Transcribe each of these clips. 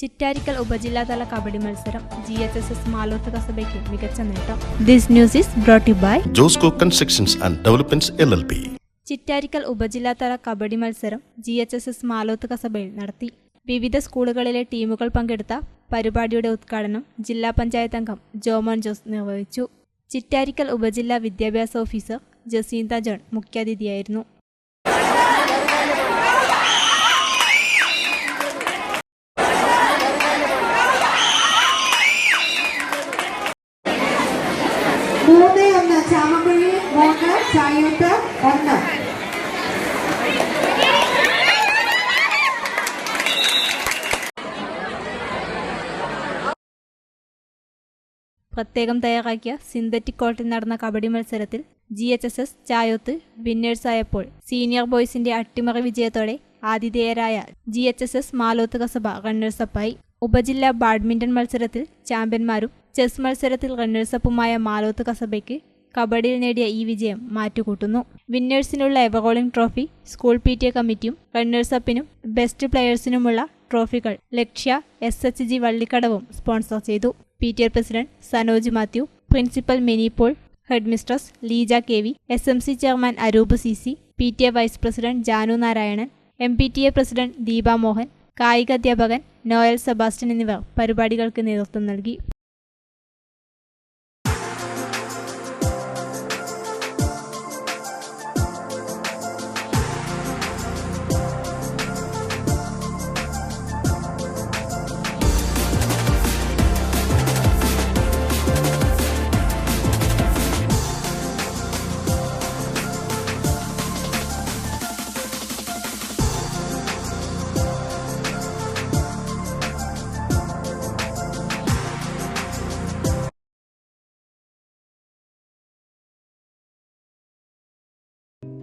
ചിറ്റാരിക്കൽ ഉപജില്ലാതല കബഡി മത്സരം G H S S Maloth കസബയ്ക്ക് മികച്ച നേട്ടം. This news is brought by Josco constructions and developments L L P. Chittarikkal ഉപജില്ലാതല kabaddi മത്സരം G H S S Maloth കസബയിൽ നടത്തി. വിവിധ സ്കൂളുകളിലെ ടീമുകൾ പങ്കെടുത്ത പരിപാടിയുടെ ഉദ്ഘാടനം ജില്ലാ പഞ്ചായത്ത് അംഗം ജോമോൻ ജോസ് നിർവഹിച്ചു. ചിറ്റാരിക്കൽ ഉപജില്ലാ വിദ്യാഭ്യാസ ഓഫീസർ ജസീന്ത ജോൺ മുഖ്യാതിഥിയായിരുന്നു മൂന്ന് ഒന്ന് ചാമക്കുഴി മൂന്ന് ചായൂത്ത് ഒന്ന്. പ്രത്യേകം തയ്യാറാക്കിയ സിന്തറ്റിക് കോർട്ടിൽ നടന്ന കബഡി മത്സരത്തിൽ G H S S Chayoth വിന്നേഴ്സായപ്പോൾ senior ബോയ്സിന്റെ അട്ടിമറി വിജയത്തോടെ ആതിഥേയരായ G H S S Maloth Kasaba റണ്ണേഴ്സപ്പായി. ഉപജില്ലാ ബാഡ്മിന്റൺ മത്സരത്തിൽ ചാമ്പ്യന്മാരും ചെസ് മത്സരത്തിൽ റണ്ണേഴ്സപ്പുമായ മാലോത്ത് കസബയ്ക്ക് കബഡിയിൽ നേടിയ ഈ വിജയം മാറ്റുകൂട്ടുന്നു. വിന്നേഴ്സിനുള്ള ever rolling trophy school P T A കമ്മിറ്റിയും റണ്ണേഴ്സപ്പിനും ബെസ്റ്റ് പ്ലെയേഴ്സിനുമുള്ള ട്രോഫികൾ ലക്ഷ്യ എസ് എച്ച് ജി വള്ളിക്കടവും സ്പോൺസർ ചെയ്തു. P T A president Sanoj Mathew principal Minipaul headmistress Leeja K V S M C chairman Aroop C C P T A vice president Janu Narayanan M P T A president Deepa Mohan കായിക അധ്യാപകൻ Noel Sebastian എന്നിവർ പരിപാടികൾക്ക് നേതൃത്വം നൽകി.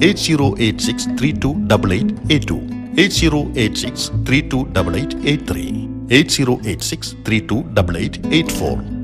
8086 328882, 8086 8086